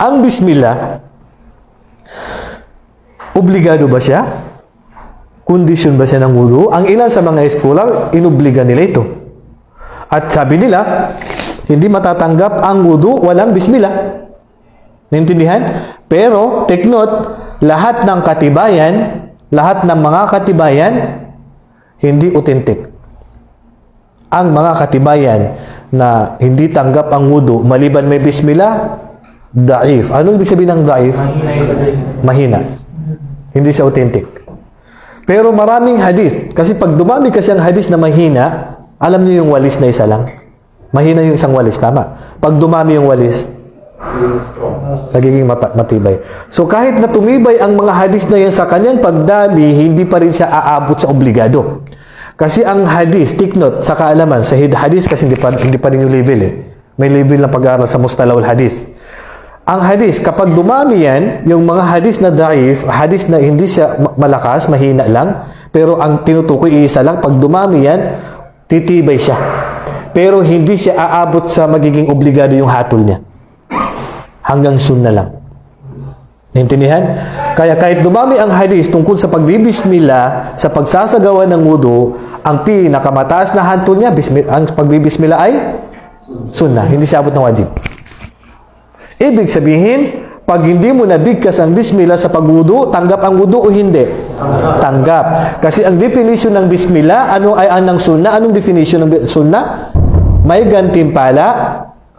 Ang bismillah, obligado ba siya? Kondisyon ba siya ng wudu? Ang ilan sa mga scholar, inobliga nila ito. At sabi nila, hindi matatanggap ang wudu walang bismillah. Naintindihan? Pero, take note, lahat ng katibayan, lahat ng mga katibayan, hindi authentic. Ang mga katibayan na hindi tanggap ang wudu, maliban may bismillah, daif. Ano ibig sabihin ng daif? Mahina. Hindi siya authentic. Pero maraming hadith. Kasi pag dumami kasi ang hadith na mahina, alam niyo yung walis na isa lang. Mahina yung isang walis, tama. Pag dumami yung walis, nagiging mata- matibay. So kahit na tumibay ang mga hadis na yan sa kanyang pagdami, hindi pa rin siya aabot sa obligado. Kasi ang hadis, take note, sa kaalaman, sa hadis kasi hindi pa, hindi pa rin yung level eh. May level ng pag-aaral sa mustalawal hadis. Ang hadis, kapag dumami yan, yung mga hadis na daif, hadis na hindi siya ma- malakas, mahina lang, pero ang tinutukoy iisa lang, pag dumami yan, titibay siya. Pero hindi siya aabot sa magiging obligado yung hatol niya hanggang sunna lang. Naintindihan? Kaya kahit dumami ang hadis tungkol sa pagbibismila, sa pagsasagawa ng wudu, ang pinakamataas na hantol niya, bismi, ang pagbibismila ay sunna. Hindi siya abot ng wajib. Ibig sabihin, pag hindi mo nabigkas ang bismillah sa pagwudu, tanggap ang wudu o hindi? Tanggap. Kasi ang definition ng bismillah, ano ay anang sunna? Anong definition ng sunna? May gantimpala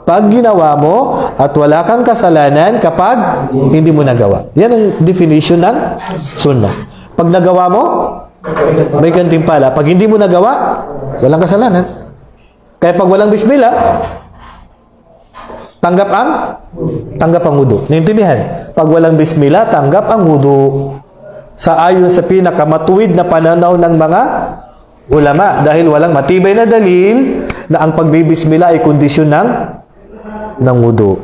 pag ginawa mo at wala kang kasalanan kapag hindi mo nagawa. Yan ang definition ng sunna. Pag nagawa mo, may gantimpala. Pag hindi mo nagawa, walang kasalanan. Kaya pag walang bismillah, tanggap ang tanggap ang wudu. Naintindihan? Pag walang bismillah, tanggap ang wudu. Sa ayon sa pinakamatuwid na pananaw ng mga ulama dahil walang matibay na dalil na ang pagbibismillah ay kondisyon ng ng wudu.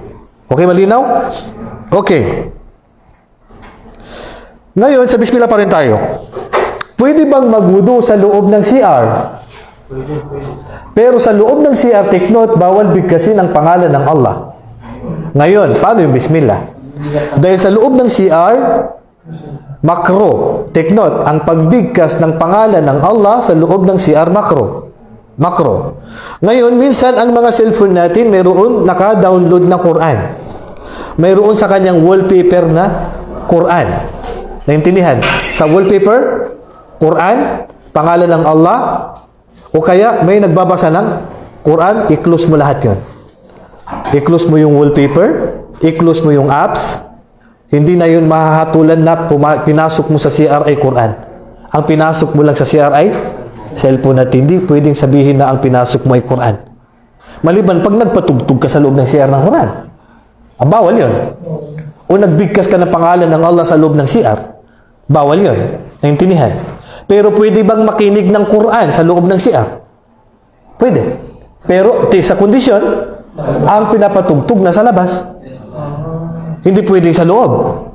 Okay, malinaw? Okay. Ngayon, sa bismillah pa rin tayo. Pwede bang magwudu sa loob ng CR? Pero sa loob ng CR, take note, bawal bigkasin ang pangalan ng Allah. Ngayon, paano yung bismillah? Dahil sa loob ng CR, makro. Take note, ang pagbigkas ng pangalan ng Allah sa loob ng CR, makro. Makro. Ngayon, minsan ang mga cellphone natin, mayroon naka-download na Quran. Mayroon sa kanyang wallpaper na Quran. Naintindihan? Sa wallpaper, Quran, pangalan ng Allah, o kaya may nagbabasa ng Quran, i-close mo lahat yon. I-close mo yung wallpaper, i-close mo yung apps, hindi na yun mahahatulan na pinasok mo sa CR ay Quran. Ang pinasok mo lang sa CR ay cellphone at hindi pwedeng sabihin na ang pinasok mo ay Quran. Maliban pag nagpatugtog ka sa loob ng CR ng Quran. Ah, bawal yun. O nagbigkas ka ng pangalan ng Allah sa loob ng CR. Bawal yun. Naintindihan? Pero pwede bang makinig ng Quran sa loob ng CR? Pwede. Pero sa kondisyon, ang pinapatugtog na sa labas. Hindi pwede sa loob.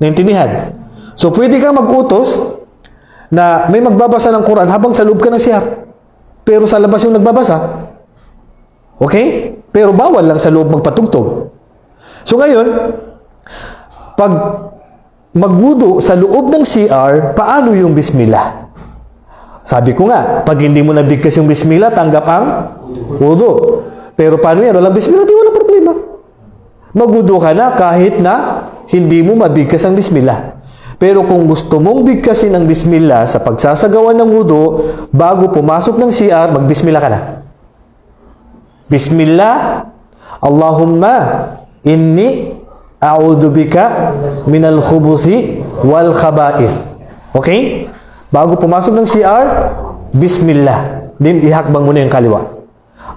Naintindihan? So, pwede kang mag-utos na may magbabasa ng Quran habang sa loob ka ng CR. Pero sa labas yung nagbabasa. Okay? Pero bawal lang sa loob magpatugtog. So ngayon, pag magwudu sa loob ng CR, paano yung bismillah? Sabi ko nga, pag hindi mo nabigkas yung bismillah, tanggap ang wudu. Pero paano yan? Walang bismillah, di wala problema. Magwudu ka na kahit na hindi mo mabigkas ang bismillah. Pero kung gusto mong bigkasin ang bismillah sa pagsasagawa ng wudu, bago pumasok ng CR, magbismillah ka na. Bismillah, Allahumma inni a'udhu bika minal khubuthi wal khaba'ith. Okay? Bago pumasok ng CR, Bismillah. Din ihakbang mo na yung kaliwa.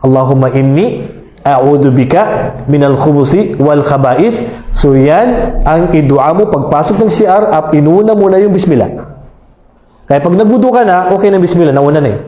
Allahumma inni a'udhu bika minal khubuthi wal khaba'ith. So yan ang idua mo pagpasok ng CR at inuna mo na yung Bismillah. Kaya pag nagbudo ka na, okay na Bismillah, nauna na eh.